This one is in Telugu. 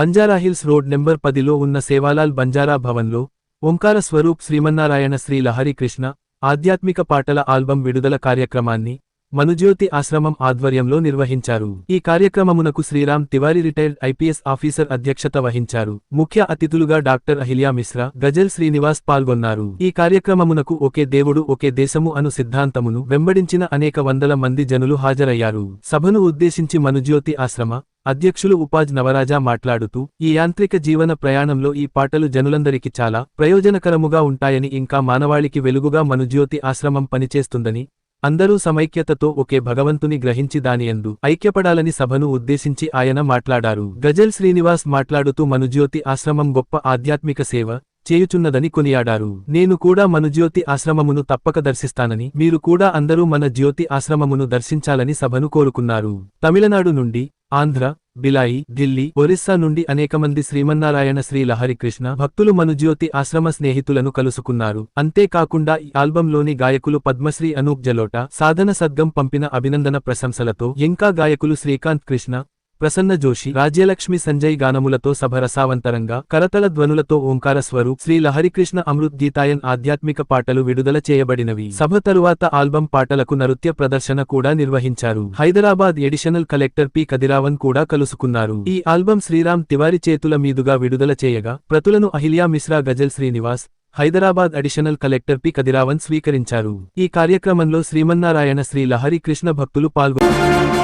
బంజారాహిల్స్ రోడ్ నెంబర్ పదిలో ఉన్న సేవాలాల్ బంజారా భవన్లో ఓంకార స్వరూప్ శ్రీమన్నారాయణ శ్రీ లహరి కృష్ణ ఆధ్యాత్మిక పాటల ఆల్బం విడుదల కార్యక్రమాన్ని మనుజ్యోతి ఆశ్రమం ఆధ్వర్యంలో నిర్వహించారు. ఈ కార్యక్రమమునకు Sriram Tiwari retired IPS officer అధ్యక్షత వహించారు. ముఖ్య అతిథులుగా డాక్టర్ అహిల్యా మిశ్రా గజల్ శ్రీనివాస్ పాల్గొన్నారు. ఈ కార్యక్రమమునకు ఒకే దేవుడు ఒకే దేశము అను సిద్ధాంతమును వెంబడించిన అనేక వందల మంది జనులు హాజరయ్యారు. సభను ఉద్దేశించి మనుజ్యోతి ఆశ్రమ అధ్యక్షులు ఉపాజ్ నవరాజా మాట్లాడుతూ ఈ యాంత్రిక జీవన ప్రయాణంలో ఈ పాటలు జనులందరికీ చాలా ప్రయోజనకరముగా ఉంటాయని ఇంకా మానవాళికి వెలుగుగా మనుజ్యోతి ఆశ్రమం పనిచేస్తుందని అందరూ సమైక్యతతో ఒకే భగవంతుని గ్రహించి దానియందు ఐక్యపడాలని సభను ఉద్దేశించి ఆయన మాట్లాడారు. గజల్ శ్రీనివాస్ మాట్లాడుతూ మనుజ్యోతి ఆశ్రమం గొప్ప ఆధ్యాత్మిక సేవ చేయుచున్నదని కొనియాడారు. నేను కూడా మనుజ్యోతి ఆశ్రమమును తప్పక దర్శిస్తానని మీరు కూడా అందరూ మన జ్యోతి ఆశ్రమమును దర్శించాలని సభను కోరుకున్నారు. తమిళనాడు నుండి ఆంధ్ర బిలాయి ఢిల్లీ ఒరిస్సా నుండి అనేకమంది శ్రీమన్నారాయణ శ్రీ లహరికృష్ణ భక్తులు మనుజ్యోతి ఆశ్రమ స్నేహితులను కలుసుకున్నారు. అంతేకాకుండా ఈ ఆల్బంలోని గాయకులు పద్మశ్రీ అనూప్ జలోట సాధన సద్గం పంపిన అభినందన ప్రశంసలతో ఇంకా గాయకులు శ్రీకాంత్ కృష్ణ ప్రసన్న జోషి రాజ్యలక్ష్మి సంజయ్ గానములతో సభ రసావంతరంగా కరతల ధ్వనులతో ఓంకార స్వరూప్ శ్రీ లహరికృష్ణ అమృత్ గీతాయన్ ఆధ్యాత్మిక పాటలు విడుదల చేయబడినవి. సభ తరువాత ఆల్బం పాటలకు నృత్య ప్రదర్శన కూడా నిర్వహించారు. Hyderabad additional collector P. Kadiravan కూడా కలుసుకున్నారు. ఈ ఆల్బం శ్రీరామ్ తివారి చేతుల మీదుగా విడుదల చేయగా ప్రతులను Ahilya Mishra Ghazal Srinivas Hyderabad additional collector P. Kadiravan స్వీకరించారు. ఈ కార్యక్రమంలో శ్రీమన్నారాయణ శ్రీ లహరి కృష్ణ భక్తులు పాల్గొన్నారు